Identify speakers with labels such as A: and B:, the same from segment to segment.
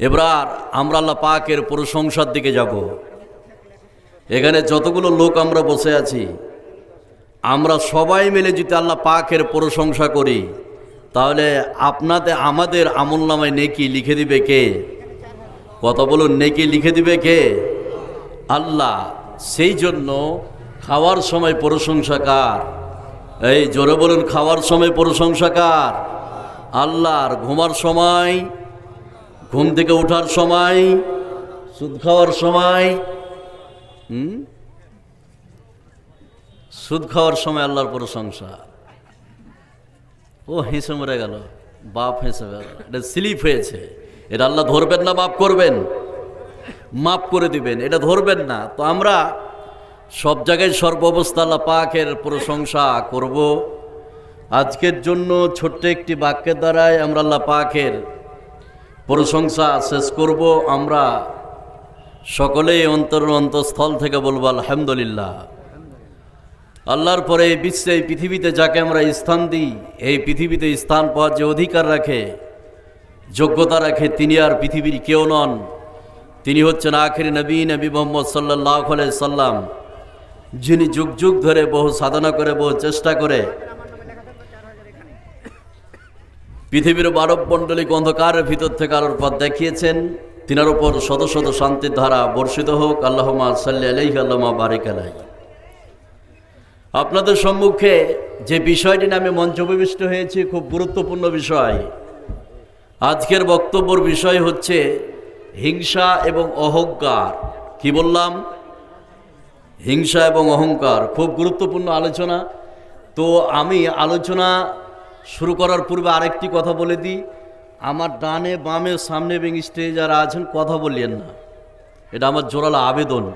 A: এবার আমরা আল্লাহ পাকের প্রশংসার দিকে যাব। এখানে যতগুলো লোক আমরা বসে আছি, আমরা সবাই মিলে যদি আল্লাহ পাকের প্রশংসা করি, তাহলে আপনাদের আমাদের আমল নামায় নেকি লিখে দিবে কে? কথা বলুন, নেকি লিখে দিবে কে? আল্লাহ, সেই জন্য খাওয়ার সময় প্রশংসা কার? এই জোরে বলুন, খাওয়ার সময় প্রশংসা কার? আল্লাহর ঘুমার সময় ঘুম থেকে ওঠার সময়, সুদ খাওয়ার সময় সুদ খাওয়ার সময় আল্লাহর প্রশংসা। ও হেসে মরে গেল, বাপ হেসে গেল, এটা স্লিপ হয়েছে। এটা আল্লাহ ধরবেন না, মাফ করবেন। মাফ করে দিবেন, এটা ধরবেন না। তো আমরা সব জায়গায় সর্বাবস্থা আল্লাহ পাকের প্রশংসা করব। আজকের জন্য ছোট্ট একটি বাক্যের দ্বারাই আমরা আল্লাহ পাকের প্রশংসা শেষ করব। আমরা সকলেই অন্তর অন্তঃস্থল থেকে বলব, আলহামদুলিল্লাহ। আল্লাহর পরে এই বিশ্বে, এই পৃথিবীতে যাকে আমরা স্থান দিই, এই পৃথিবীতে স্থান পাওয়ার যে অধিকার রাখে, যোগ্যতা রাখে, তিনি আর পৃথিবীর কেউ নন। তিনি হচ্ছেন আখেরি নবী নবী মোহাম্মদ সাল্লাহ সাল্লাম, যিনি যুগ যুগ ধরে বহু সাধনা করে, বহু চেষ্টা করে পৃথিবীর মানব মণ্ডলিক অন্ধকারের ভিতর থেকে আলোর পথ দেখিয়েছেন। তিনার উপর শত শত শান্তির ধারা বর্ষিত হোক। আল্লাহমা সাল্লি বারিক আলাই আপনাদের সম্মুখে যে বিষয়টি নামে মঞ্চবিষ্ট হয়েছে, খুব গুরুত্বপূর্ণ বিষয়। আজকের বক্তব্যর বিষয় হচ্ছে হিংসা এবং অহংকার। কি বললাম? হিংসা এবং অহংকার, খুব গুরুত্বপূর্ণ আলোচনা। তো আমি আলোচনা শুরু করার পূর্বে আরেকটি কথা বলে দিই। আমার ডানে বামে সামনে এবং স্টেজে যারা আছেন, কথা বললেন না। এটা আমার জোরালো আবেদন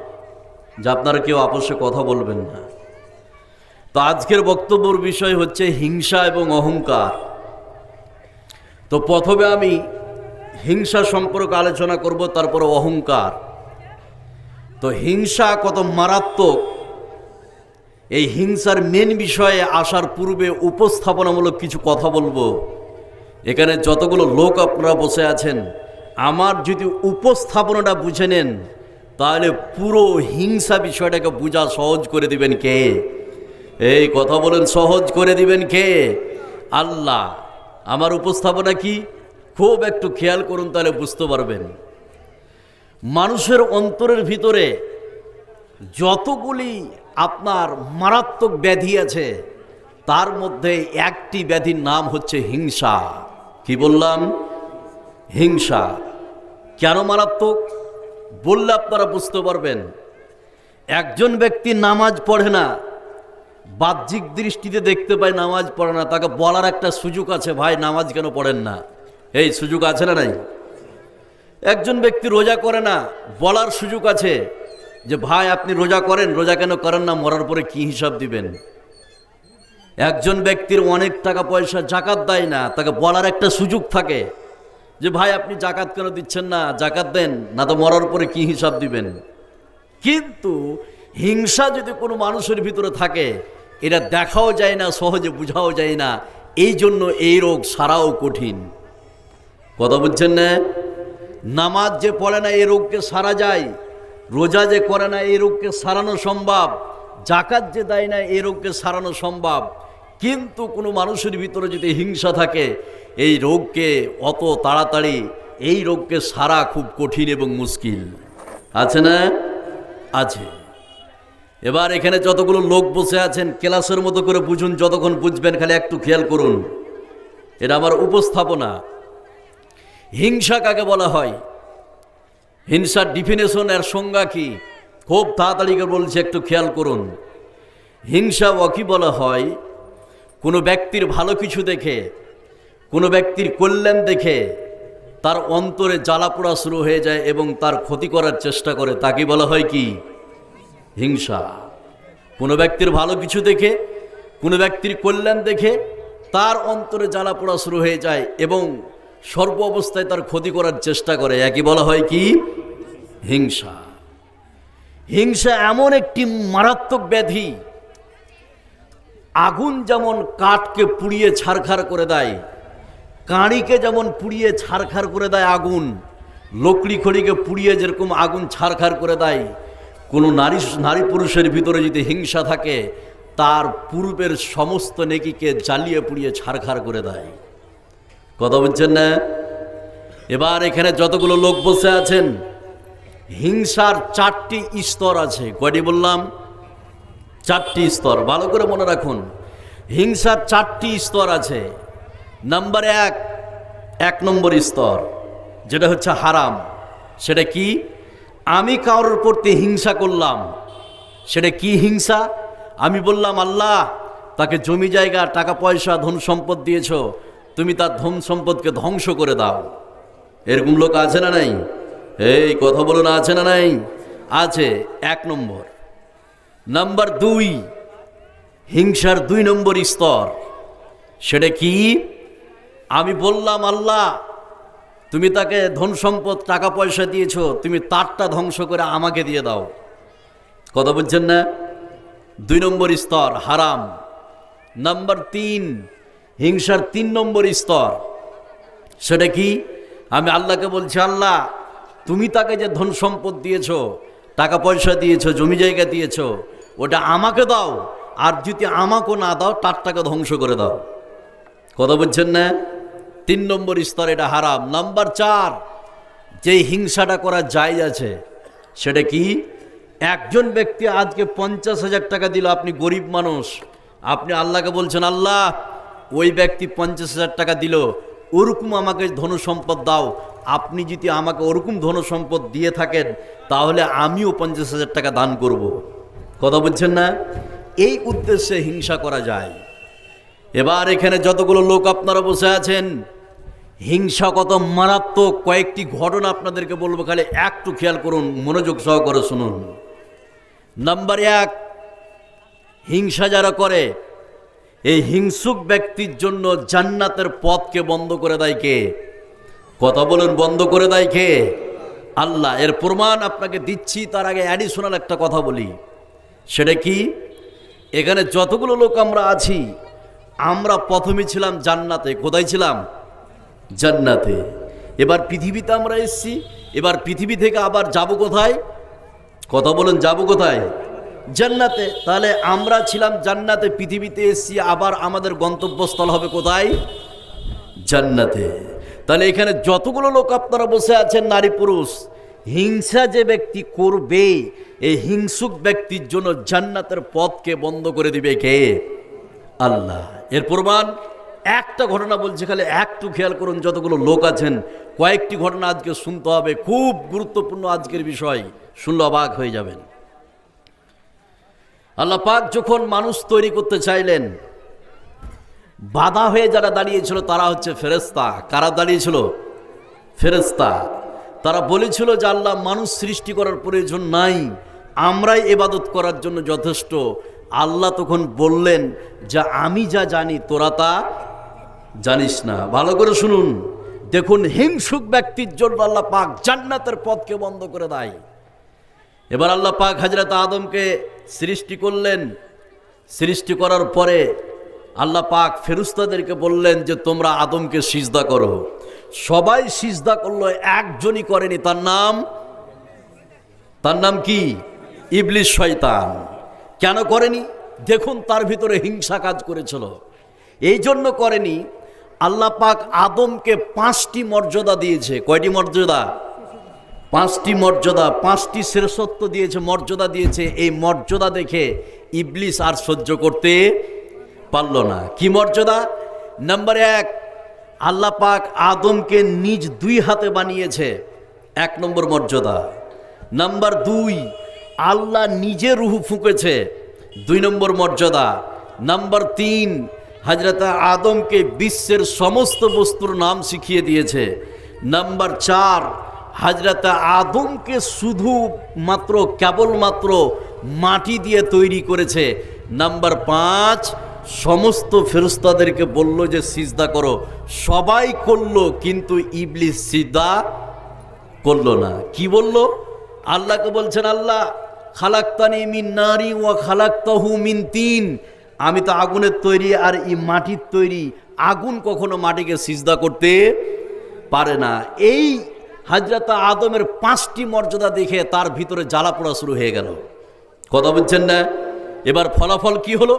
A: যে আপনারা কেউ আপসে কথা বলবেন না। তো আজকের বক্তব্যর বিষয় হচ্ছে হিংসা এবং অহংকার। তো প্রথমে আমি হিংসা সম্পর্কে আলোচনা করব, তারপর অহংকার। তো হিংসা কত মারাত্মক এই হিংসার মেন বিষয়ে আসার পূর্বে উপস্থাপনামূলক কিছু কথা বলব। এখানে যতগুলো লোক আপনারা বসে আছেন, আমার যদি উপস্থাপনাটা বুঝে নেন, তাহলে পুরো হিংসা বিষয়টাকে বোঝা সহজ করে দিবেন কে? এই কথা বলেন, সহজ করে দিবেন কে? আল্লাহ, আমার উপস্থাপনা কি? খুব একটু খেয়াল করুন, তাহলে বুঝতে পারবেন। মানুষের অন্তরের ভিতরে যতগুলি আপনার মারাত্মক ব্যাধি আছে। তার মধ্যে একটি ব্যাধির নাম হচ্ছে হিংসা। কি বললাম? হিংসা। কেন মারাত্মক? বললে আপনারা বুঝতে পারবেন। একজন ব্যক্তি নামাজ পড়ে না, বাহ্যিক দৃষ্টিতে দেখতে পায় নামাজ পড়ে না, তাকে বলার একটা সুযোগ আছে, ভাই, নামাজ কেন পড়েন না? এই সুযোগ আছে না নাই? একজন ব্যক্তি রোজা করে না, বলার সুযোগ আছে যে ভাই, আপনি রোজা করেন, রোজা কেন করেন না? মরার পরে কি হিসাব দিবেন? একজন ব্যক্তির অনেক টাকা পয়সা জাকাত দেয় না, তাকে বলার একটা সুযোগ থাকে। যে ভাই, আপনি জাকাত কেন দিচ্ছেন না? জাকাত দেন, না তো মরার পরে কি হিসাব দিবেন? কিন্তু হিংসা যদি কোনো মানুষের ভিতরে থাকে, এটা দেখাও যায় না, সহজে বোঝাও যায় না। এই জন্য এই রোগ সারাও কঠিন। কথা বুঝছেন না? নামাজ যে পড়ে না, এই রোগকে সারা যায়। রোজা যে করে না, এই রোগকে সারানো সম্ভব জাকাত যে দেয় না, এই রোগকে সারানো সম্ভব। কিন্তু কোনো মানুষের ভিতরে যদি হিংসা থাকে, এই রোগকে অত তাড়াতাড়ি, এই রোগকে সারা খুব কঠিন এবং মুশকিল। আছে না? আছে। এবার এখানে যতগুলো লোক বসে আছেন, ক্লাসের মতো করে বুঝুন, যতক্ষণ বুঝবেন, খালি একটু খেয়াল করুন। এটা আমার উপস্থাপনা। হিংসা কাকে বলা হয়? হিংসার ডিফিনেশন এর সংজ্ঞা কি? খুব তাড়াতাড়ি করে বলছে, একটু খেয়াল করুন। হিংসা কি বলা হয়, কোনো ব্যক্তির ভালো কিছু দেখে, কোনো ব্যক্তির কল্যাণ দেখে, তার অন্তরে জ্বালা জ্বালাপোড়া শুরু হয়ে যায় এবং তার ক্ষতি করার চেষ্টা করে। তাকে বলা হয় কি? হিংসা। কোনো ব্যক্তির ভালো কিছু দেখে, কোনো ব্যক্তির কল্যাণ দেখে, তার অন্তরে জ্বালা পোড়া শুরু হয়ে যায় এবং সর্ব অবস্থায় তার ক্ষতি করার চেষ্টা করে। একই বলা হয় কি? হিংসা। হিংসা এমন একটি মারাত্মক ব্যাধি, আগুন যেমন কাঠকে পুড়িয়ে ছারখার করে দেয়, কাঁড়িকে যেমন পুড়িয়ে ছারখার করে দেয় আগুন, লকড়ি খড়িকে পুড়িয়ে যেরকম আগুন ছারখার করে দেয়, কোনো নারী নারী পুরুষের ভিতরে যদি হিংসা থাকে, তার পূর্বের সমস্ত নেকিকে জ্বালিয়ে পুড়িয়ে ছারখার করে দেয়। কথা বলছেন না? এবার এখানে যতগুলো লোক বসে আছেন, হিংসার চারটি স্তর আছে। কয়টি বললাম? চারটি স্তর, ভালো করে মনে রাখুন। হিংসার চারটি স্তর আছে। নাম্বার এক এক নম্বর স্তর, যেটা হচ্ছে হারাম। সেটা কি? আমি কারোর প্রতি হিংসা করলাম। সেটা কি হিংসা? আমি বললাম, আল্লাহ, তাকে জমি জায়গা, টাকা পয়সা, ধন সম্পদ দিয়েছ। তুমি তার ধন সম্পদকে ধ্বংস করে দাও। এরকম লোক আছে না নাই? এই কথা বলো না, আছে না নাই? আছে, এক নম্বর। নাম্বার দুই, হিংসার দুই নম্বর স্তর। সেটা কি? আমি বললাম, আল্লাহ, তুমি তাকে ধন সম্পদ, টাকা পয়সা দিয়েছ, তুমি তারটা ধ্বংস করে আমাকে দিয়ে দাও। কথা বলছেন না? দুই নম্বর স্তর, হারাম। নাম্বার তিন হিংসার তিন নম্বর স্তর। সেটা কি? আমি আল্লাহকে বলছি, আল্লাহ, তুমি তাকে যে ধন সম্পদ দিয়েছ, টাকা পয়সা দিয়েছ, জমি জায়গা দিয়েছ, ওটা আমাকে দাও, আর যদি আমাকে না দাও তার টাকা ধ্বংস করে দাও। কথা বলছেন না? তিন নম্বর স্তর এটা হারাম। নাম্বার চার যে হিংসাটা করা যায় আছে, সেটা কি? একজন ব্যক্তি আজকে পঞ্চাশ হাজার টাকা দিল, আপনি গরিব মানুষ, আপনি আল্লাহকে বলছেন, আল্লাহ ওই ব্যক্তি পঞ্চাশ হাজার টাকা দিল, ওরকম আমাকে ধন সম্পদ দাও। আপনি যদি আমাকে ওরকম ধন সম্পদ দিয়ে থাকেন, তাহলে আমিও পঞ্চাশ হাজার টাকা দান করব। কথা বলছেন না? এই উদ্দেশ্যে হিংসা করা যায়। এবার এখানে যতগুলো লোক আপনারা বসে আছেন হিংসা কত মারাত্মক কয়েকটি ঘটনা আপনাদেরকে বলব, খালি একটু খেয়াল করুন, মনোযোগ সহকারে শুনুন। নাম্বার এক, হিংসা যারা করে এই হিংসুক ব্যক্তির জন্য জান্নাতের পথকে বন্ধ করে দেয় কে? কথা বলুন, বন্ধ করে দেয় কে? আল্লাহ, এর প্রমাণ আপনাকে দিচ্ছি, তার আগে অ্যাডিশনাল একটা কথা বলি। সেটা কি? এখানে যতগুলো লোক আমরা আছি, আমরা প্রথমে ছিলাম জান্নাতে। কোথায় ছিলাম? জান্নাতে। এবার পৃথিবীতে আমরা এসছি, এবার পৃথিবী থেকে আবার যাব কোথায়? কথা বলুন, যাব কোথায়? জান্নাতে, তাহলে আমরা ছিলাম জান্নাতে, পৃথিবীতে এসছি, আবার আমাদের গন্তব্যস্থল হবে কোথায়? জান্নাতে। তাহলে এখানে যতগুলো লোক আপনারা বসে আছেন, নারী পুরুষ, হিংসা যে ব্যক্তি করবে, এই হিংসুক ব্যক্তির জন্য জান্নাতের পথকে বন্ধ করে দিবে কে? আল্লাহ। এর প্রমাণ, একটা ঘটনা বলছে, খালি একটু খেয়াল করুন, যতগুলো লোক আছেন, কয়েকটি ঘটনা আজকে শুনতে হবে, খুব গুরুত্বপূর্ণ আজকের বিষয়, শুনলে অবাক হয়ে যাবেন। আল্লাহ পাক যখন মানুষ তৈরি করতে চাইলেন, বাধা হয়ে যারা দাঁড়িয়েছিল তারা হচ্ছে ফেরেস্তা কারা দাঁড়িয়েছিল? ফেরেস্তা তারা বলেছিল যে আল্লাহ মানুষ সৃষ্টি করার প্রয়োজন নাই, আমরাই এবাদত করার জন্য যথেষ্ট। আল্লাহ তখন বললেন যে আমি যা জানি তোরা তা জানিস না। ভালো করে শুনুন। দেখুন, হিংসুক ব্যক্তির জন্য আল্লাহ পাক জান্নাতের পথকে বন্ধ করে দেয়। এবার আল্লাহ পাক হাজরত আদমকে সৃষ্টি করলেন। সৃষ্টি করার পরে আল্লাহ পাক ফেরুস্তাদেরকে বললেন যে, তোমরা আদমকে সিজদা করো। সবাই সিজদা করল, একজনই করেনি। তার নাম তার নাম কি? ইবলিশ শয়তান। কেন করেনি? দেখুন, তার ভিতরে হিংসা কাজ করেছিল। এই জন্য করেনি, আল্লাহ পাক আদমকে পাঁচটি মর্যাদা দিয়েছে। কয়টি মর্যাদা? পাঁচটি মর্যাদা, পাঁচটি শ্রেষ্ঠত্ব দিয়েছে, মর্যাদা দিয়েছে। এই মর্যাদা দেখে ইবলিস আর সহ্য করতে পারল না। কি মর্যাদা? নাম্বার এক, আল্লাহ পাক আদমকে নিজ দুই হাতে বানিয়েছে। এক নম্বর মর্যাদা। নাম্বার দুই, আল্লাহ নিজে রুহু ফুঁকেছে। দুই নম্বর মর্যাদা। নাম্বার তিন হাজরত আদমকে বিশ্বের সমস্ত বস্তুর নাম শিখিয়ে দিয়েছে। নাম্বার চার হাজরত আদমকে শুধু মাত্র, কেবলমাত্র মাটি দিয়ে তৈরি করেছে। নাম্বার পাঁচ, সমস্ত ফেরস্তাদেরকে বলল যে, সিজদা করো। সবাই করল, কিন্তু ইবলিস সিজদা করল না। কি বলল? আল্লাহকে বলছেন, আল্লাহ, খালাক্তানি মিন নারী ও খালাক্তাহু মিন তিন। আমি তো আগুনের তৈরি আর ই মাটির তৈরি। আগুন কখনো মাটিকে সিজদা করতে পারে না। এই হাজরত আদমের পাঁচটি মর্যাদা দেখে তার ভিতরে জ্বালা পোড়া শুরু হয়ে গেল। কথা বলছেন না? এবার ফলাফল কি হলো?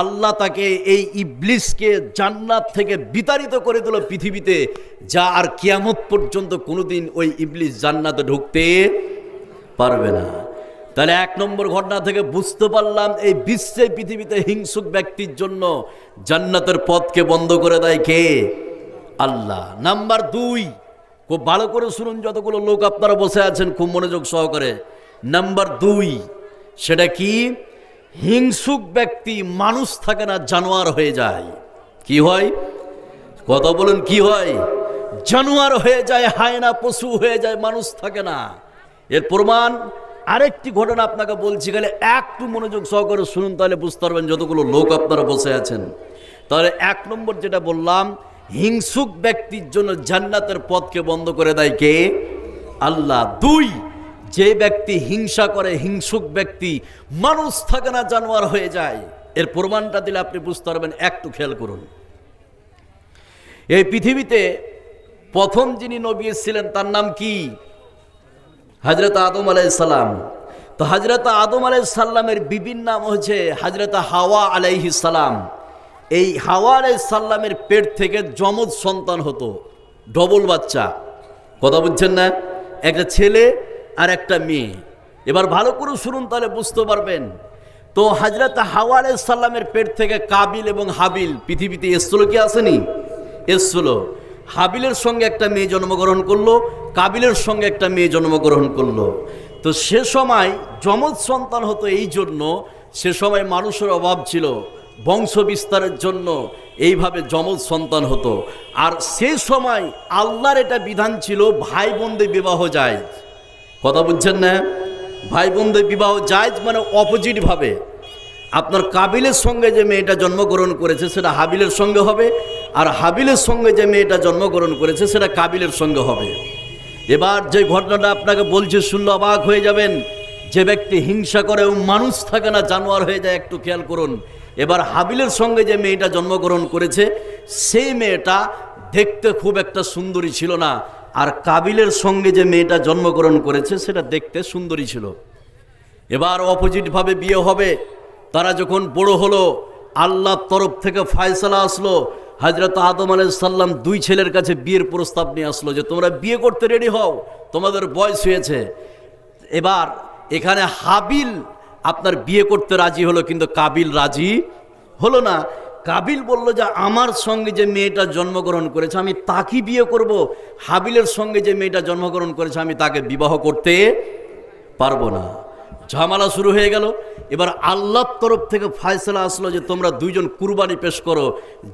A: আল্লাহ তাকে এই ইবলিসকে জান্নাত থেকে বিতাড়িত করে দিল পৃথিবীতে, যা আর কিয়ামত পর্যন্ত কোনোদিন ওই ইবলিস জান্নাতে ঢুকতে পারবে না। তাহলে এক নম্বর ঘটনা থেকে বুঝতে পারলাম, এই বিশ্বে পৃথিবীতে হিংসুক ব্যক্তির জন্য জান্নাতের পথকে বন্ধ করে দেয় কে? আল্লাহ। নাম্বার দুই খুব ভালো করে শুনুন যতগুলো লোক আপনারা বসে আছেন খুব মনোযোগ সহকারে। নাম্বার দুই, সেটা কি? হিংসুক ব্যক্তি মানুষ থাকে না, জানোয়ার হয়ে যায়। কি হয়? কথা বলুন, কি হয়? জানোয়ার হয়ে যায়, হায়না পশু হয়ে যায়, মানুষ থাকে না। এর প্রমাণ, আরেকটি ঘটনা আপনাকে বলছি, গেলে একটু মনোযোগ সহকারে শুনুন, তাহলে বুঝতে পারবেন যতগুলো লোক আপনারা বসে আছেন। তাহলে এক নম্বর যেটা বললাম হিংসুক ব্যক্তির জন্য জান্নাতের পথকে বন্ধ করে দেয় কে? আল্লাহ। দুই, যে ব্যক্তি হিংসা করে, হিংসুক ব্যক্তি মানুষ থাকে না, জানোয়ার হয়ে যায়। এর প্রমাণটা দিলে আপনি বুঝতে পারবেন, একটু খেয়াল করুন। এই পৃথিবীতে প্রথম যিনি নবী ছিলেন, তার নাম কি? হজরত আদম আলাইসাল্লাম তো হজরত আদম আলাইসাল্লামের বিভিন্ন নাম হচ্ছে হজরত হাওয়া আলাইহি সালাম। এই হাওয়া আলাইসাল্লামের পেট থেকে যমজ সন্তান হতো, ডবল বাচ্চা। কথা বুঝছেন না? একটা ছেলে আর একটা মেয়ে। এবার ভালো করে শুনুন তাহলে বুঝতে পারবেন। তো হজরত হাওয়া আলাইসাল্লামের পেট থেকে কাবিল এবং হাবিল, পৃথিবীতে এসছিল কি আসেনি? এসছিল। হাবিলের সঙ্গে একটা মেয়ে জন্মগ্রহণ করল, কাবিলের সঙ্গে একটা মেয়ে জন্মগ্রহণ করল। তো সে সময় যমজ সন্তান হতো এই জন্য সে সময় মানুষের অভাব ছিল। বংশ বিস্তারের জন্য এইভাবে যমজ সন্তান হতো। আর সে সময় আল্লাহর এটা বিধান ছিল ভাই বোনদের বিবাহ যায় কথা বুঝছেন না? ভাই বোনদের বিবাহ জায়জ মানে অপোজিটভাবে আপনার কাবিলের সঙ্গে যে মেয়েটা জন্মগ্রহণ করেছে সেটা হাবিলের সঙ্গে হবে, আর হাবিলের সঙ্গে যে মেয়েটা জন্মগ্রহণ করেছে সেটা কাবিলের সঙ্গে হবে। এবার যে ঘটনাটা আপনাকে বলছে, শুনলে অবাক হয়ে যাবেন। যে ব্যক্তি হিংসা করে মানুষ থাকে না, জানোয়ার হয়ে যায়, একটু খেয়াল করুন। এবার হাবিলের সঙ্গে যে মেয়েটা জন্মগ্রহণ করেছে, সেই মেয়েটা দেখতে খুব একটা সুন্দরী ছিল না। আর কাবিলের সঙ্গে যে মেয়েটা জন্মগ্রহণ করেছে, সেটা দেখতে সুন্দরী ছিল। এবার অপোজিটভাবে বিয়ে হবে। তারা যখন বড় হলো, আল্লাহর তরফ থেকে ফায়সালা আসলো। হজরত আদম সাল্লাম দুই ছেলের কাছে বিয়ের প্রস্তাব নিয়ে আসলো যে, তোমরা বিয়ে করতে রেডি হও, তোমাদের বয়স হয়েছে। এবার এখানে হাবিল আপনার বিয়ে করতে রাজি হলো, কিন্তু কাবিল রাজি হলো না। কাবিল বলল যে, আমার সঙ্গে যে মেয়েটা জন্মগ্রহণ করেছে, আমি তাকে বিয়ে করব। হাবিলের সঙ্গে যে মেয়েটা জন্মগ্রহণ করেছে, আমি তাকে বিবাহ করতে পারব না। ঝামেলা শুরু হয়ে গেল। এবার আল্লাহর তরফ থেকে ফায়সলা আসলো যে, তোমরা দুইজন কুরবানি পেশ করো।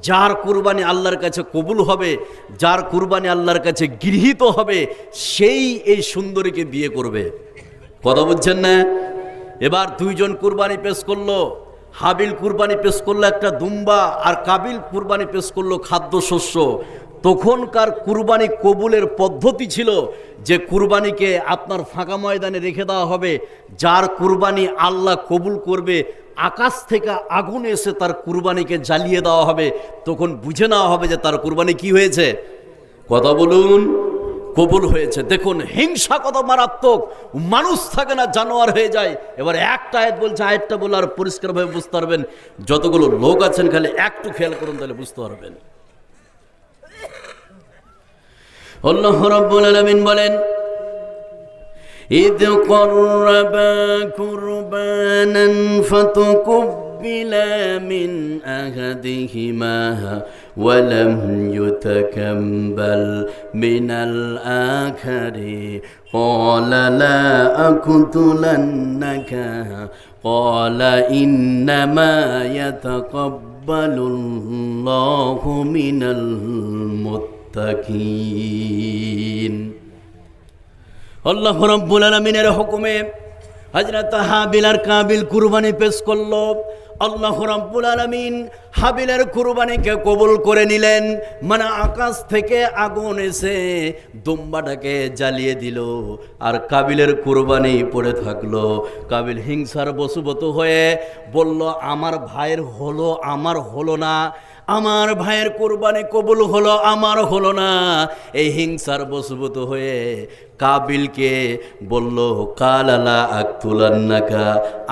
A: যার কুরবানি আল্লাহর কাছে কবুল হবে, যার কুরবানি আল্লাহর কাছে গৃহীত হবে, সেই এই সুন্দরীকে বিয়ে করবে। কথা বুঝছেন না? এবার দুইজন কুরবানি পেশ করল। হাবিল কুরবানি পেশ করল একটা দুম্বা আর কাবিল কুরবানি পেশ করল খাদ্যশস্য। তখনকার কুরবানি কবুলের পদ্ধতি ছিল যে কুরবানিকে আপনার ফাঁকা ময়দানে রেখে দেওয়া হবে। যার কুরবানি আল্লাহ কবুল করবে, আকাশ থেকে আগুন এসে তার কুরবানিকে জ্বালিয়ে দেওয়া হবে। তখন বুঝে নেওয়া হবে যে তার কুরবানি কি হয়েছে। কথা বলুন। কবুল হয়েছে দেখুন হিংসা কত মারাত্মক মানুষ থাকে না জানোয়ার হয়ে যায় এবার একটা আয়াত বলছে আয়াতটা বলে আর পরিষ্কারভাবে বুঝতে পারবেন যতগুলো লোক আছেন খালি একটু খেয়াল করুন তাহলে বুঝতে পারবেন আল্লাহ রাব্বুল আলামিন বলেন إذ قربا قربانا فتقبل من أحدهما ولم يتكبل من الآخر قال لا أقتلنك قال إنما يتقبل الله من المتقين আল্লাহ রব্বুল আলমিনের হুকুমে হজরত হাবিল আর কাবিল কুরবানি পেশ করলো আল্লাহ রাব্বুল আলমিন হাবিলের কুরবানিকে কবুল করে নিলেন। মানে আকাশ থেকে আগুন এসে দুম্বাটাকে জ্বালিয়ে দিল আর কাবিলের কুরবানি পড়ে থাকল। কাবিল হিংসার বসুবত হয়ে বলল, আমার ভাইয়ের হলো, আমার হলো না। আমার ভাইয়ের কোরবানি কবুল হলো, আমার হলো না। এই হিংসার বশভূত হয়ে কাবিলকে বলল কালালা আকুলান্নাকা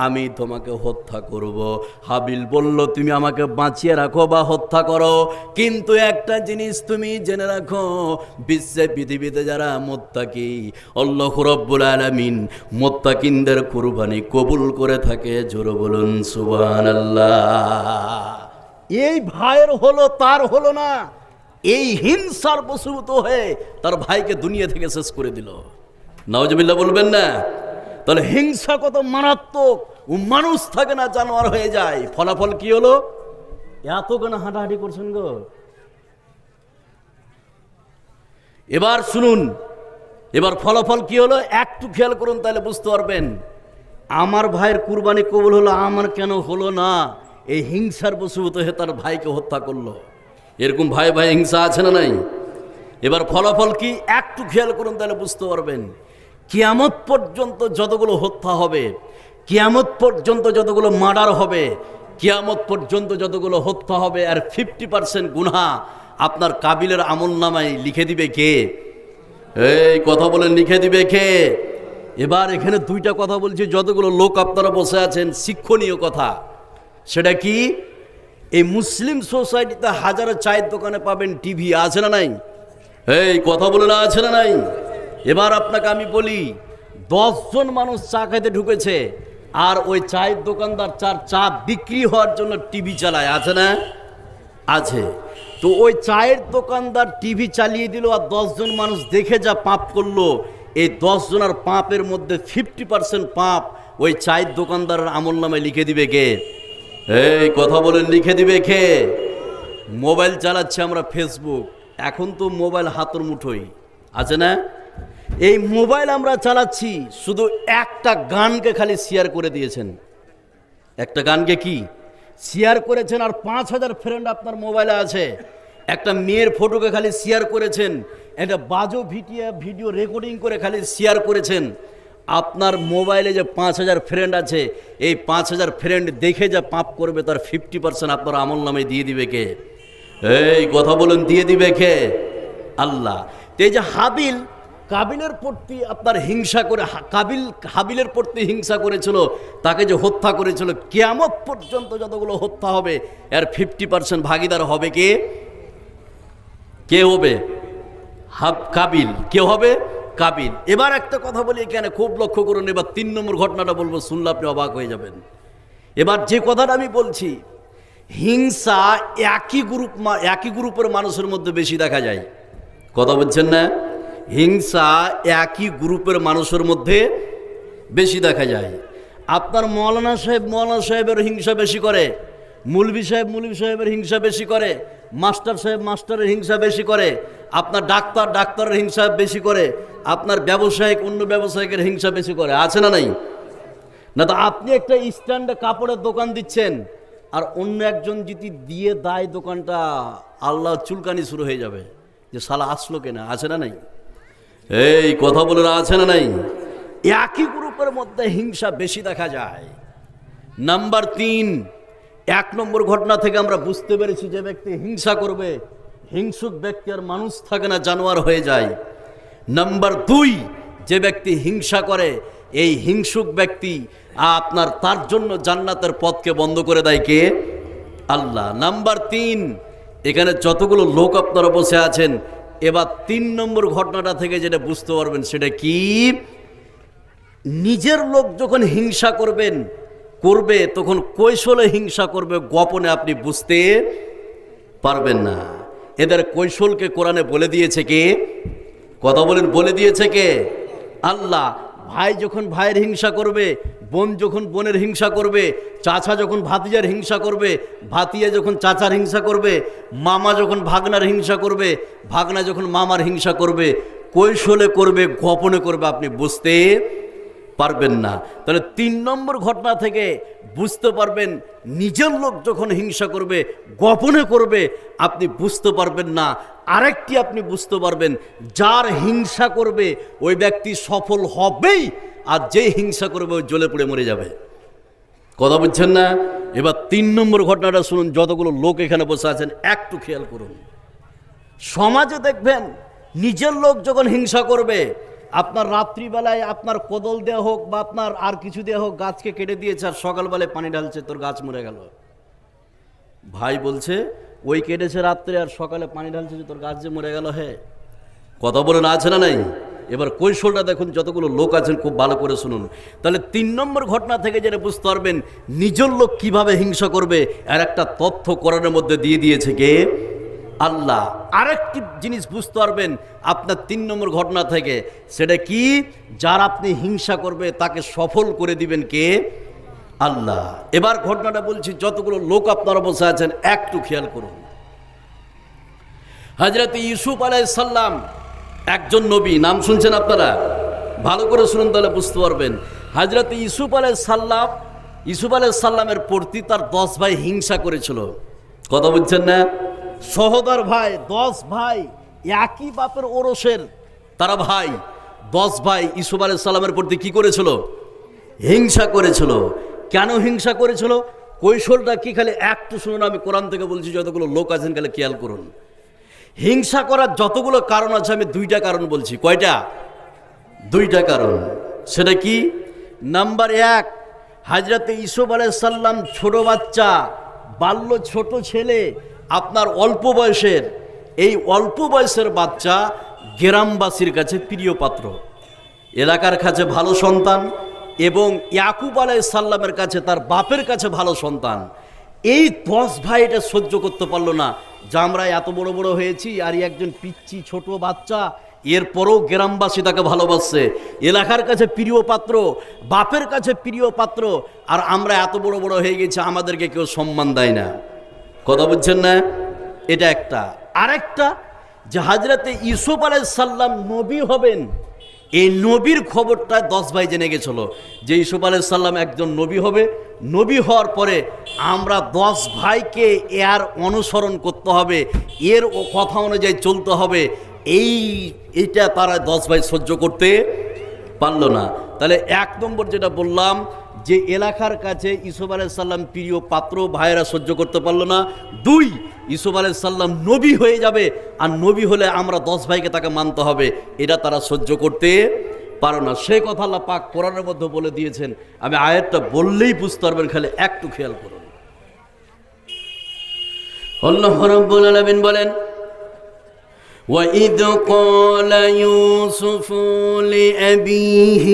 A: আমি তোমাকে হত্যা করব। হাবিল বলল, তুমি আমাকে বাঁচিয়ে রাখো বা হত্যা করো। কিন্তু একটা জিনিস তুমি জেনে রাখো, বিশ্বে, পৃথিবীতে যারা মোত্তাকি, আল্লাহ রব্বুল আলামিন মোত্তাকিনদের কুরবানি কবুল করে থাকে। জোর বলুন, সুবহানাল্লাহ। এই ভাইয়ের হলো, তার হলো না। এই হিংসার বসুভূত হয়ে তার ভাইকে দুনিয়া থেকে শেষ করে দিল। নওয়াজবিল্লা বলবেন না? তাহলে হিংসা কত মারাত্মক। মানুষ থাকে না, জানোয়ার হয়ে যায়। ফলাফল কি হলো? এত কেন হাঁটাহাঁটি করছেন গো? এবার শুনুন, এবার ফলাফল কি হলো? একটু খেয়াল করুন, তাহলে বুঝতে পারবেন। আমার ভাইয়ের কুরবানি কবুল হলো, আমার কেন হলো না? এই হিংসার বসীভূত হয়ে তার ভাইকে হত্যা করল। এরকম ভাই ভাই হিংসা আছে না নাই? এবার ফলাফল কি? একটু খেয়াল করুন তাহলে বুঝতে পারবেন। কিয়ামত পর্যন্ত যতগুলো হত্যা হবে, কিয়ামত পর্যন্ত যতগুলো মার্ডার হবে, কিয়ামত পর্যন্ত যতগুলো হত্যা হবে, আর ফিফটি পার্সেন্ট গুনহা আপনার কাবিলের আমল নামায় লিখে দিবে কে? এই কথা বলে লিখে দিবে কে? এবার এখানে দুইটা কথা বলছি, যতগুলো লোক আপনারা বসে আছেন, শিক্ষণীয় কথা। সেটা কি? এই মুসলিম সোসাইটিতে হাজারো চায়ের দোকানে পাবেন টিভি, আছে না নাই? এই, কথা বলে না, আছে না নাই? এবার আপনাকে আমি বলি, দশজন মানুষ চা খাইতে ঢুকেছে, আর ওই চায়ের দোকানদার চার চা বিক্রি হওয়ার জন্য টিভি চালায়, আছে না? আছে। তো ওই চায়ের দোকানদার টিভি চালিয়ে দিল, আর দশজন মানুষ দেখে যা পাপ করল, এই দশজনের পাপের মধ্যে ফিফটি পার্সেন্ট পাপ ওই চায়ের দোকানদারের আমল নামে লিখে দিবে কে? এই, কথা বলেন, লিখে দিবে কে? মোবাইল চালাচ্ছে আমরা ফেসবুক। এখন তো মোবাইল হাতর মুঠোই আছে না? এই মোবাইল আমরা চালাচ্ছি, শুধু একটা গানকে খালি শেয়ার করে দিয়েছেন। একটা গানকে কি? শেয়ার করেছেন আর পাঁচ হাজার ফ্রেন্ড আপনার মোবাইলে আছে। একটা মেয়ের ফটোকে খালি শেয়ার করেছেন, একটা বাজো ভিডিও ভিডিও রেকর্ডিং করে খালি শেয়ার করেছেন। আপনার মোবাইলে যে পাঁচ হাজার ফ্রেন্ড আছে, এই পাঁচ হাজার ফ্রেন্ড দেখে যা পাপ করবে, তার ফিফটি পার্সেন্ট আপনার আমল নামে দিয়ে দিবে কে? এই কথা বলুন, দিয়ে দিবে কে? আল্লাহ। তো এই যে হাবিল, কাবিলের প্রতি আপনার হিংসা করে কাবিল, হাবিলের প্রতি হিংসা করেছিল, তাকে যে হত্যা করেছিল, কেয়ামত পর্যন্ত যতগুলো হত্যা হবে, এর ফিফটি পার্সেন্ট ভাগিদার হবে কে? কে হবে? হাব, কাবিল। কে হবে? কাবিল এবার একটা কথা বলি এখানে, খুব লক্ষ্য করুন, এবার তিন নম্বর ঘটনাটা বলব, শুনলে আপনি অবাক হয়ে যাবেন। এবার যে কথাটা আমি বলছি, হিংসা একই গ্রুপ একই গ্রুপের মানুষের মধ্যে বেশি দেখা যায়। কথা বলছেন না? হিংসা একই গ্রুপের মানুষের মধ্যে বেশি দেখা যায়। আপনার মৌলানা সাহেব, মৌলানা সাহেবের হিংসা বেশি করে। মুলবি সাহেব মুলবি সাহেবের হিংসা বেশি করে, মাস্টার সাহেব মাস্টারের হিংসা বেশি করে, আপনার ডাক্তার ডাক্তারের হিংসা বেশি করে, আপনার ব্যবসায়িক অন্য ব্যবসায়িকের হিংসা বেশি করে, আছে না নাই? না তো আপনি একটা স্ট্যান্ডে কাপড়ের দোকান দিচ্ছেন, আর অন্য একজন যদি দিয়ে দেয় দোকানটা, আল্লাহ চুলকানি শুরু হয়ে যাবে, যে শালা আসলো কেনা, আছে না নাই? এই কথা বলে আছে না নাই? একই গ্রুপের মধ্যে হিংসা বেশি দেখা যায়। নাম্বার তিন এক নম্বর ঘটনা থেকে আমরা বুঝতে পেরেছি যে ব্যক্তি হিংসা করবে, হিংসুক ব্যক্তি আর মানুষ থাকে না, জানোয়ার হয়ে যায়। নাম্বার দুই, যে ব্যক্তি হিংসা করে, এই হিংসুক ব্যক্তি আপনার তার জন্য জান্নাতের পথকে বন্ধ করে দেয় কে? আল্লাহ। নাম্বার তিন, এখানে যতগুলো লোক আপনারা বসে আছেন, এবার তিন নম্বর ঘটনাটা থেকে যেটা বুঝতে পারবেন সেটা কি? নিজের লোক যখন হিংসা করবেন করবে, তখন কৈশলে হিংসা করবে, গোপনে আপনি বুঝতে পারবেন না। এদের কৈশলকে কোরআনে বলে দিয়েছে কে? কথা বলেন, বলে দিয়েছে কে? আল্লাহ। ভাই যখন ভাইয়ের হিংসা করবে, বোন যখন বোনের হিংসা করবে, চাচা যখন ভাতিজার হিংসা করবে, ভাতিয়া যখন চাচার হিংসা করবে, মামা যখন ভাগনার হিংসা করবে, ভাগনা যখন মামার হিংসা করবে কৈশলে করবে, গোপনে করবে, আপনি বুঝতে পারবেন না। তাহলে তিন নম্বর ঘটনা থেকে বুঝতে পারবেন, নিজের লোক যখন হিংসা করবে, গোপনে করবে, আপনি বুঝতে পারবেন না। আরেকটি আপনি বুঝতে পারবেন, যার হিংসা করবে, ওই ব্যক্তি সফল হবেই, আর যে হিংসা করবে ওই জ্বলে পড়ে মরে যাবে। কথা বুঝছেন না? এবার তিন নম্বর ঘটনাটা শুনুন, যতগুলো লোক এখানে বসে আছেন, একটু খেয়াল করুন। সমাজে দেখবেন, নিজের লোক যখন হিংসা করবে আপনার রাত্রিবেলায় আপনার কোদল দেওয়া হোক বা আপনার আর কিছু দেওয়া হোক, গাছকে কেটে দিয়েছে আর সকালবেলায় পানি ঢালছে, তোর গাছ মরে গেল। ভাই বলছে, ওই কেটেছে রাত্রে আর সকালে পানি ঢালছে যে তোর গাছ যে মরে গেল হে। কথা বলে না, আছে না নাই? এবার কৈশলটা দেখুন, যতগুলো লোক আছেন খুব ভালো করে শুনুন। তাহলে তিন নম্বর ঘটনা থেকে যেটা বুঝতে পারবেন, নিজের লোক কীভাবে হিংসা করবে, আর একটা তথ্য কোরআনের মধ্যে দিয়ে দিয়েছে কে? আল্লাহ। আরেকটি জিনিস বুঝতে পারবেন আপনার তিন নম্বর ঘটনা থেকে। সেটা কি? যার আপনি হিংসা করবে, তাকে সফল করে দিবেন কে? আল্লাহ। এবার ঘটনাটা বলছি, যতগুলো লোক আপনারা বসে আছেন, একটু খেয়াল করুন। হজরত ইউসুফ আলাইসাল্লাম একজন নবী। নাম শুনছেন আপনারা? ভালো করে শুনুন তাহলে বুঝতে পারবেন। হজরত ইউসুফ আলাইসাল্লাম ইউসুফ আলাইসাল্লামের প্রতি তার দশ ভাই হিংসা করেছিল। কথা বুঝছেন না? সহদর ভাই, দশ ভাই, একই বাপের ওরসের। তারা ভাই, দশ ভাই ইসুফ আলাইসাল্লামের প্রতি কি করেছিল? হিংসা করেছিল। কেন হিংসা করেছিল? কৈশলটা কি খালি একটু শুনুন, আমি কোরআন থেকে বলছি, যতগুলো লোক আছেন খালি খেয়াল করুন। হিংসা করার যতগুলো কারণ আছে, আমি দুইটা কারণ বলছি। কয়টা? দুইটা কারণ। সেটা কি? নাম্বার এক, হাজরাতে ইসুফ সাল্লাম ছোট বাচ্চা, বাল্য ছোট ছেলে আপনার অল্প বয়সের, এই অল্প বয়সের বাচ্চা গ্রামবাসীর কাছে প্রিয় পাত্র। এলাকার কাছে ভালো সন্তান এবং ইয়াকুব আলাই সাল্লামের কাছে তার বাপের কাছে ভালো সন্তান। এই দশ ভাই এটা সহ্য করতে পারল না। যে আমরা এত বড় বড় হয়েছি, আর একজন পিচ্ছি ছোট বাচ্চা, এরপরও গ্রামবাসী তাকে ভালোবাসছে। এলাকার কাছে প্রিয় পাত্র, বাপের কাছে প্রিয় পাত্র, আর আমরা এত বড় বড় হয়ে গেছি, আমাদেরকে কেউ সম্মান দেয় না। কথা বুঝছেন না? এটা একটা। আরেকটা, যে হাজরাতে ইসুফ আলাইসাল্লাম নবী হবেন, এই নবীর খবরটা দশ ভাই জেনে গেছিল যে ইসুফ আলাইসাল্লাম একজন নবী হবে। নবী হওয়ার পরে আমরা দশ ভাইকে এর অনুসরণ করতে হবে, এর কথা অনুযায়ী চলতে হবে। এই এটা তারা দশ ভাই সহ্য করতে পারল না। তাহলে এক নম্বর যেটা বললাম যে এলাকার কাছে ইসুফ আলাইসাল্লাম প্রিয় পাত্র ভাইয়েরা সহ্য করতে পারল না, দুই, ইসুফ আলাইসাল্লাম নবী হয়ে যাবে, আর নবী হলে আমরা দশ ভাইকে তাকে মানতে হবে। এটা তারা সহ্য করতে পারো না। সে কথা আল্লাহ পাক কোরআনের মধ্যে বলে দিয়েছেন। আমি আয়াতটা বললেই বুঝতে পারবেন, খালি একটু খেয়াল করুন। আল্লাহ রাব্বুল বলেন وإذ قال يوسف لأبيه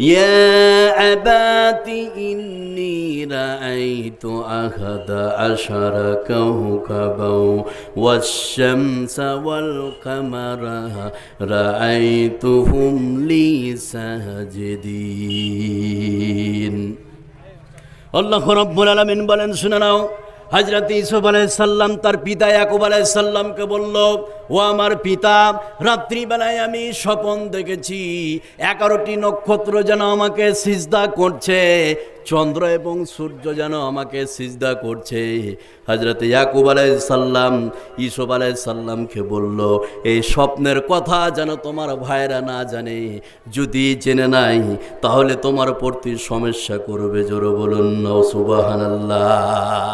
A: يا أبات إني رأيت أحد عشر كوكبا والشمس والقمر رأيتهم لي ساجدين আল্লাহ রব্বুল আলমিন বলেন শুনে নাও হজরত ইসুফ সাল্লাম তার পিতা ইয়াকুব সাল্লামকে বলল ও আমার পিতা, রাত্রিবেলায় আমি স্বপন দেখেছি, এগারোটি নক্ষত্র যেন আমাকে সিজদা করছে, চন্দ্র এবং সূর্য যেন আমাকে সিজদা করছে। হজরত ইয়াকুব আলাই সাল্লাম ইসুফ সাল্লামকে বলল, এই স্বপ্নের কথা যেন তোমার ভাইরা না জানে, যদি জেনে নাই, তাহলে তোমার প্রতি সমস্যা করবে। জোর বলুন সুবাহান্লাহ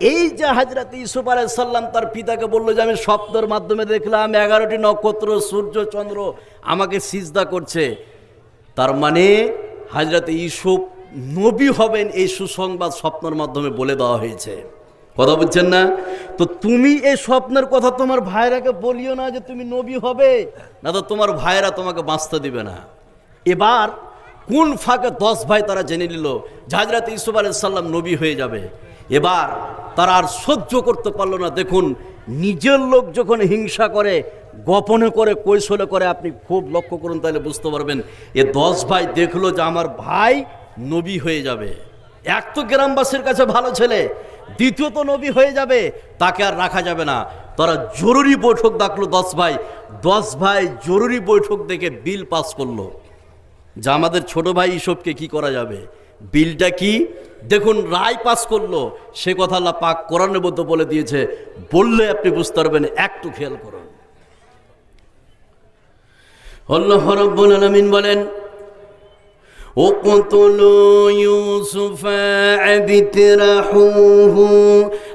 A: এই যে হাজরত ইসুফ সাল্লাম তার পিতাকে বলল যে, আমি স্বপ্নের মাধ্যমে দেখলাম এগারোটি নক্ষত্র, সূর্য, চন্দ্র আমাকে সিজদা করছে। তার মানে হাজরত ইসুফ নবী হবেন এই সুসংবাদ স্বপ্নের মাধ্যমে বলে দেওয়া হয়েছে। কথা বুঝছেন না? তো তুমি এই স্বপ্নের কথা তোমার ভাইরাকে বলিও না যে তুমি নবী হবে, না তো তোমার ভাইরা তোমাকে বাঁচতে দিবে না। এবার কোন ফাঁকে দশ ভাই তারা জেনে নিল হাজরত ইসুফ আলাইসাল্লাম নবী হয়ে যাবে? এবার তারা আর সহ্য করতে পারল না। দেখুন, নিজের লোক যখন হিংসা করে, গোপনে করে কৈশলে করে, আপনি খুব লক্ষ্য করুন তাহলে বুঝতে পারবেন, এ দশ ভাই দেখল যে আমার ভাই নবী হয়ে যাবে। এক তো গ্রামবাসীর কাছে ভালো ছেলে দ্বিতীয়ত নবী হয়ে যাবে, তাকে আর রাখা যাবে না। তারা জরুরি বৈঠক ডাকলো দশ ভাই। দশ ভাই জরুরি বৈঠক দেখে বিল পাস করল। যা আমাদের ছোট ভাই ইসবকে কি করা যাবে? বিলটা কি? দেখুন রায় পাস করলো সে কথা আল্লাহ পাক কোরআনের মধ্যে বলে দিয়েছে বললে আপনি বুঝতে পারবেন একটু খেয়াল করুন আল্লাহ রব্বুল আলামিন বলেন اقتلوا يوسف ابترحوه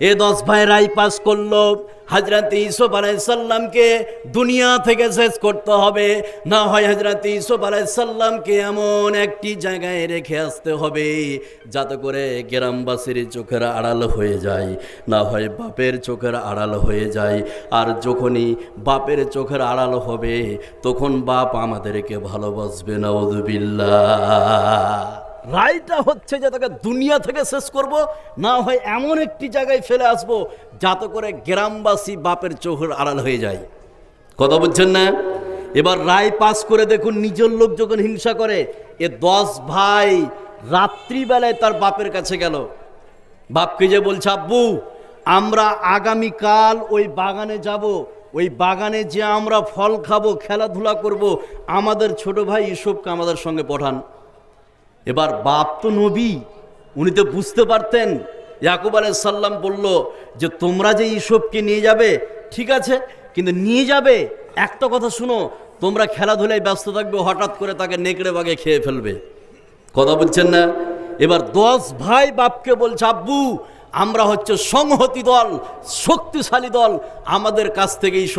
A: এ দশ ভাই রায় পাস করল। হাজরাতে ইসুফ আলাইসাল্লামকে দুনিয়া থেকে শেষ করতে হবে। না হয় হাজরাতে ইসুফ আলাইসাল্লামকে এমন একটি জায়গায় রেখে আসতে হবে, যাতে করে গ্রামবাসীর চোখের আড়াল হয়ে যায়। না হয় বাপের চোখের আড়াল হয়ে যায়। আর যখনই বাপের চোখের আড়াল হবে, তখন বাপ আমাদেরকে ভালোবাসবে না উদবিল্লা রায়টা হচ্ছে যে তাকে দুনিয়া থেকে শেষ করব, না হয় এমন একটি জায়গায় ফেলে আসব, যাতে করে গ্রামবাসী বাপের চোখের আড়াল হয়ে যায়। কথা বুঝছেন না? এবার রায় পাস করে দেখুন, নিজের লোক যখন হিংসা করে, এ দশ ভাই রাত্রিবেলায় তার বাপের কাছে গেল। বাপকে যে বলছে, আব্বু, আমরা আগামীকাল ওই বাগানে যাব। ওই বাগানে যে আমরা ফল খাব, খেলাধুলা করব, আমাদের ছোট ভাই ইসবকে আমাদের সঙ্গে পাঠান। এবার বাপ তো নবী, উনি তো বুঝতে পারতেন। ইয়াকুব সাল্লাম বলল যে, তোমরা যে ইসবকে নিয়ে যাবে, ঠিক আছে, কিন্তু নিয়ে যাবে, একটা কথা শুনো, তোমরা খেলাধুলায় ব্যস্ত থাকবে, হঠাৎ করে তাকে নেকড়ে বাগে খেয়ে ফেলবে। কথা বলছেন না। এবার দশ ভাই বাপকে বলছে, আব্বু, আমরা হচ্ছে সংহতি দল, শক্তিশালী দল, আমাদের কাছ থেকে এইসব